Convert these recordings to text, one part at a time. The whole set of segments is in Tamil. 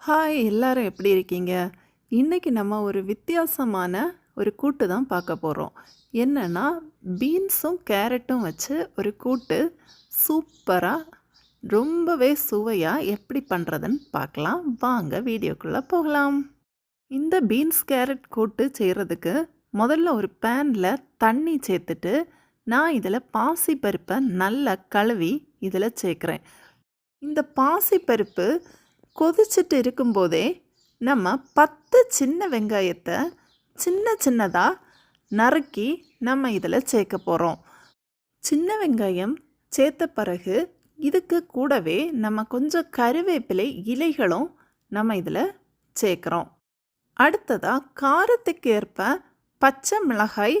ஹாய் எல்லாரும் எப்படி இருக்கீங்க? இன்னைக்கு நம்ம ஒரு வித்தியாசமான ஒரு கூட்டு தான் பார்க்க போகிறோம் என்னென்னா பீன்ஸும் கேரட்டும் வச்சு ஒரு கூட்டு சூப்பராக ரொம்பவே சுவையாக எப்படி பண்ணுறதுன்னு பார்க்கலாம். வாங்க வீடியோக்குள்ளே போகலாம். இந்த பீன்ஸ் கேரட் கூட்டு செய்கிறதுக்கு முதல்ல ஒரு பேனில் தண்ணி சேர்த்துட்டு நான் இதில் பாசிப்பருப்பை நல்லா கழுவி இதில் சேர்க்குறேன். இந்த பாசிப்பருப்பு கொதிச்சுட்டு இருக்கும்போதே நம்ம பத்து சின்ன வெங்காயத்தை சின்ன சின்னதாக நறுக்கி நம்ம இதில் சேர்க்க போகிறோம் சின்ன வெங்காயம் சேர்த்த பிறகு இதுக்கு கூடவே நம்ம கொஞ்சம் கருவேப்பிலை இலைகளும் நம்ம இதில் சேர்க்குறோம். அடுத்ததாக காரத்துக்கு ஏற்ப பச்சை மிளகாய்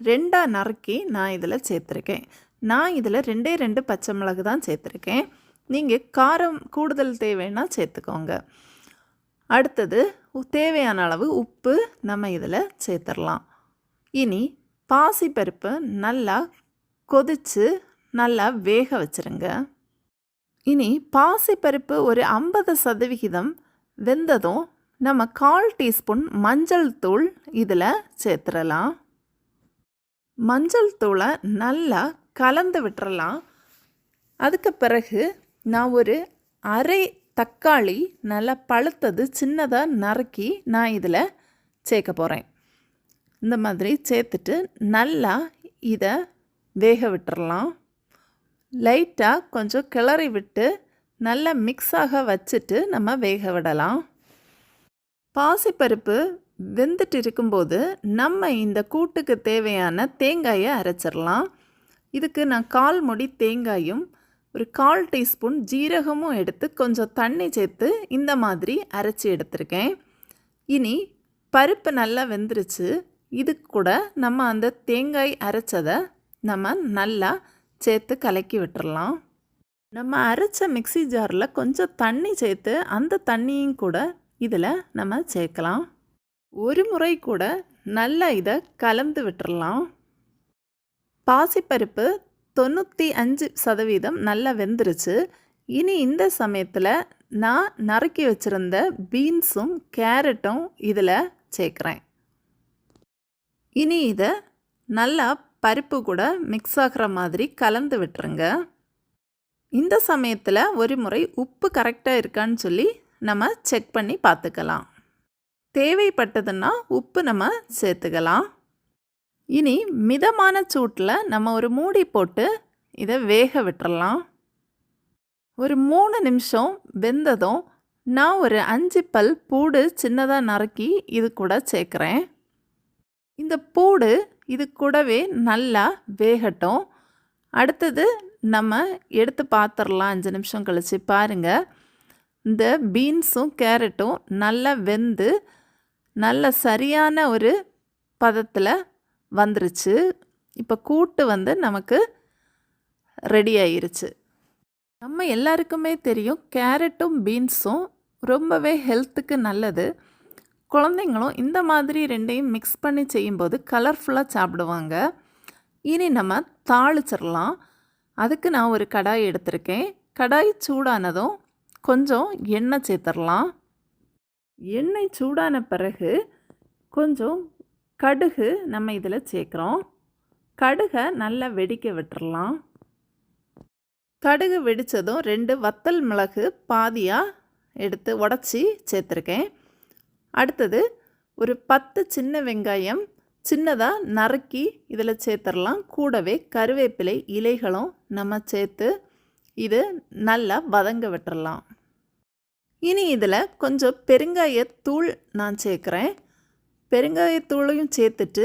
ரெண்டாக நறுக்கி நான் இதில் சேர்த்துருக்கேன். நான் இதில் ரெண்டே ரெண்டு பச்சை மிளகு தான் சேர்த்துருக்கேன். நீங்கள் காரம் கூடுதல் தேவைன்னா சேர்த்துக்கோங்க. அடுத்தது தேவையான அளவு உப்பு நம்ம இதில் சேர்த்துடலாம். இனி பாசிப்பருப்பு நல்லா கொதித்து நல்லா வேக வச்சிருங்க. இனி பாசிப்பருப்பு ஒரு ஐம்பது சதவிகிதம் வெந்ததும் நம்ம கால் டீஸ்பூன் மஞ்சள் தூள் இதில் சேர்த்துடலாம். மஞ்சள் தூளை நல்லா கலந்து விட்டுறலாம். அதுக்கு பிறகு நான் ஒரு அரை தக்காளி நல்லா பழுத்தது சின்னதாக நறுக்கி நான் இதில் சேர்க்க போகிறேன் இந்த மாதிரி சேர்த்துட்டு நல்லா இதை வேக விட்டுறலாம். லைட்டாக கொஞ்சம் கிளறி விட்டு நல்லா மிக்ஸாக வச்சுட்டு நம்ம வேக விடலாம். பாசிப்பருப்பு வெந்துட்டு இருக்கும்போது நம்ம இந்த கூட்டுக்கு தேவையான தேங்காயை அரைச்சிடலாம். இதுக்கு நான் கால் முடி தேங்காயும் ஒரு கால் டீஸ்பூன் ஜீரகமும் எடுத்து கொஞ்சம் தண்ணி சேர்த்து இந்த மாதிரி அரைச்சி எடுத்திருக்கேன். இனி பருப்பு நல்லா வெந்துருச்சு. இது கூட நம்ம அந்த தேங்காய் அரைச்சதை நம்ம நல்லா சேர்த்து கலக்கி விட்டுறலாம். நம்ம அரைச்ச மிக்ஸி ஜாரில் கொஞ்சம் தண்ணி சேர்த்து அந்த தண்ணியும் கூட இதில் நம்ம சேர்க்கலாம். ஒரு முறை கூட நல்லா இதை கலந்து விட்டுறலாம். பாசிப்பருப்பு தொண்ணூற்றி அஞ்சு சதவீதம் நல்லா வெந்துருச்சு. இனி இந்த சமயத்தில் நான் நறுக்கி வச்சுருந்த பீன்ஸும் கேரட்டும் இதில் சேர்க்குறேன். இனி இதை நல்லா பருப்பு கூட மிக்ஸ் ஆகிற மாதிரி கலந்து விட்டுருங்க. இந்த சமயத்தில் ஒரு முறை உப்பு கரெக்டாக இருக்கான்னு சொல்லி நம்ம செக் பண்ணி பார்த்துக்கலாம் தேவைப்பட்டதுன்னா உப்பு நம்ம சேர்த்துக்கலாம். இனி மிதமான சூட்டில் நம்ம ஒரு மூடி போட்டு இதை வேக விட்டுறலாம். ஒரு மூணு நிமிஷம் வெந்ததும் நான் ஒரு அஞ்சு பல் பூடு சின்னதாக நறுக்கி இது கூட சேர்க்குறேன். இந்த பூடு இது கூடவே நல்லா வேகட்டும். அடுத்தது நம்ம எடுத்து பார்த்துடலாம் அஞ்சு நிமிஷம் கழிச்சு பாருங்கள் இந்த பீன்ஸும் கேரட்டும் நல்லா வெந்து நல்ல சரியான ஒரு பதத்தில் வந்துருச்சு. இப்போ கூட்டு வந்து நமக்கு ரெடி ஆயிருச்சு. நம்ம எல்லாருக்குமே தெரியும் கேரட்டும் பீன்ஸும் ரொம்பவே ஹெல்த்துக்கு நல்லது. குழந்தைங்களும் இந்த மாதிரி ரெண்டையும் மிக்ஸ் பண்ணி செய்யும்போது கலர்ஃபுல்லாக சாப்பிடுவாங்க. இனி நம்ம தாளிச்சிடலாம். அதுக்கு நான் ஒரு கடாய் எடுத்திருக்கேன். கடாய் சூடானதும் கொஞ்சம் எண்ணெய் சேர்த்துடலாம். எண்ணெய் சூடான பிறகு கொஞ்சம் கடுகு நம்ம இதில் சேர்க்குறோம் கடுகை நல்லா வெடிக்க விட்டுறலாம். கடுகு வெடித்ததும் ரெண்டு வத்தல் மிளகு பாதியாக எடுத்து உடச்சி சேர்த்துருக்கேன். அடுத்தது ஒரு பத்து சின்ன வெங்காயம் சின்னதாக நறுக்கி இதில் சேர்த்துடலாம் கூடவே கருவேப்பிலை இலைகளும் நம்ம சேர்த்து இது நல்லா வதங்க விட்டுறலாம். இனி இதில் கொஞ்சம் பெருங்காயத்தூள் நான் சேர்க்குறேன். பெருங்காயத்தூளையும் சேர்த்துட்டு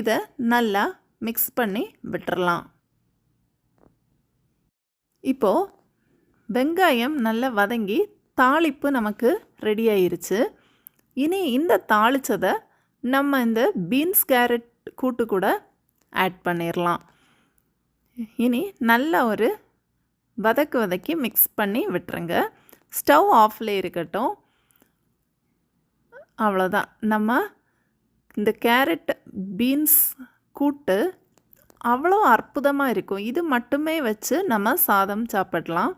இதை நல்லா மிக்ஸ் பண்ணி விட்டுறலாம். இப்போது வெங்காயம் நல்லா வதங்கி தாளிப்பு நமக்கு ரெடி ஆயிருச்சு. இனி இந்த தாளித்ததை நம்ம இந்த பீன்ஸ் கேரட் கூட்டு கூட ஆட் பண்ணிடலாம் இனி நல்லா ஒரு வதக்கு வதக்கி மிக்ஸ் பண்ணி விட்டுருங்க. ஸ்டவ் ஆஃப்ல இருக்கட்டும் அவ்வளோதான் நம்ம இந்த கேரட் பீன்ஸ் கூட்டு அவ்வளோ அற்புதமாக இருக்கும். இது மட்டுமே வச்சு நம்ம சாதம் சாப்பிடலாம்.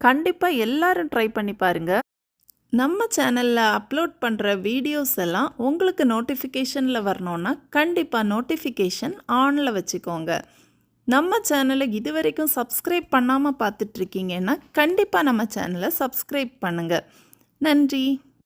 கண்டிப்பாக எல்லாரும் ட்ரை பண்ணி பாருங்கள் நம்ம சேனலில் அப்லோட் பண்ணுற வீடியோஸ் எல்லாம் உங்களுக்கு நோட்டிஃபிகேஷனில் வரணுன்னா கண்டிப்பாக நோட்டிஃபிகேஷன் ஆனில் வச்சுக்கோங்க. நம்ம சேனலை இது வரைக்கும் சப்ஸ்கிரைப் பண்ணாமல் பார்த்துட்ருக்கீங்கன்னா கண்டிப்பாக நம்ம சேனலை சப்ஸ்கிரைப் பண்ணுங்கள் நன்றி.